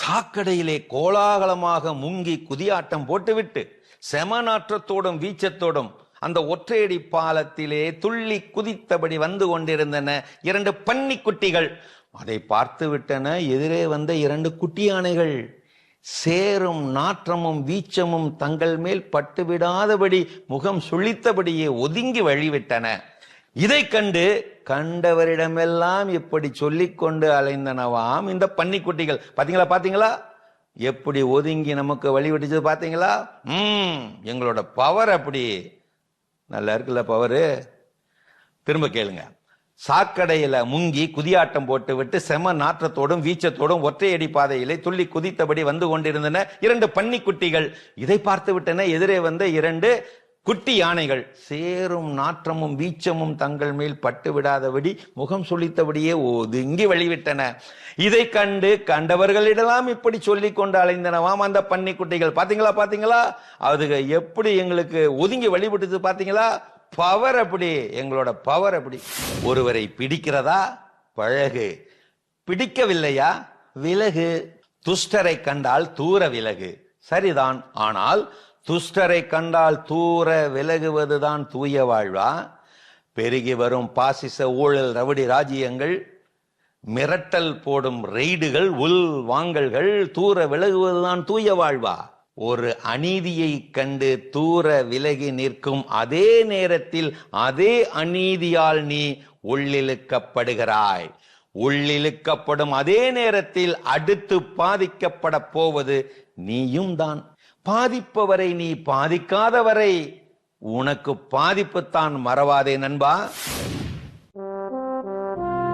சாக்கடையிலே கோலாகலமாக முங்கி குதியாட்டம் போட்டுவிட்டு செமநாற்றத்தோடும் வீச்சத்தோடும் அந்த ஒற்றையடி பாலத்திலே துள்ளி குதித்தபடி வந்து கொண்டிருந்தன இரண்டு பன்னிக்குட்டிகள். அதை பார்த்து விட்டன எதிரே வந்த இரண்டு குட்டி யானைகள் சேரும் நாற்றமும் வீச்சமும் தங்கள் மேல் பட்டுவிடாதபடி முகம் சுழித்தபடியே ஒதுங்கி வழிவிட்டன. இதை கண்டு கண்டவரிடமெல்லாம் இப்படி சொல்லிக்கொண்டு அலைந்தனவாம் இந்த பன்னிக்குட்டிகள். பாத்தீங்களா பாத்தீங்களா? எப்படி ஒதுங்கி நமக்கு வழி விட்டுச்சது பாத்தீங்களா? ம் எங்களோட பவர் அப்படி. நல்லா இருக்குல்ல பவரு திரும்ப கேளுங்க. சாக்கடையில முங்கி குதியாட்டம் போட்டு விட்டு செம நாற்றத்தோடும் வீச்சத்தோடும் ஒற்றையடி பாதையிலே துள்ளி குதித்தபடி வந்து கொண்டிருந்தன இரண்டு பன்னிக்குட்டிகள். இதை பார்த்து விட்டன எதிரே வந்த இரண்டு குட்டி யானைகள். சேரும் நாற்றமும் வீச்சமும் தங்கள் மேல் பட்டு விடாதபடி முகம் சுளித்தபடியே ஒதுங்கி வழிவிட்டன. இதை கண்டு கண்டவர்களிடலாம் இப்படி சொல்லி கொண்டு அலைந்தனவாம் அந்த பன்னிக்குட்டிகள் பாத்தீங்களா பாத்தீங்களா? அதுக எப்படி எங்களுக்கு ஒதுங்கி வழிபட்டது பாத்தீங்களா? பவர் அப்படி எங்களோட பவர் அப்படி. ஒருவரை பிடிக்கிறதா? பழகு. பிடிக்கவில்லையா? விலகு. துஷ்டரை கண்டால் தூர விலகு. சரிதான். ஆனால் துஷ்டரை கண்டால் தூர விலகுவதுதான் தூய வாழ்வா? பெருகி வரும் பாசிச ஊழல் ரவுடி ராஜ்யங்கள் மிரட்டல் போடும் ரெய்டுகள் உள் வாங்கல்கள் தூர விலகுவதுதான் தூய வாழ்வா? ஒரு அநீதியை கண்டு தூர விலகி நிற்கும் அதே நேரத்தில் அதே அநீதியால் நீ உள்ளிழுக்கப்படுகிறாய். உள்ளிழுக்கப்படும் அதே நேரத்தில் அடுத்து பாதிக்கப்பட போவது நீயும் தான் பாதிப்பவரை நீ பாதிக்காதவரை உனக்கு பாதிப்புத்தான் மறவாதே நண்பா.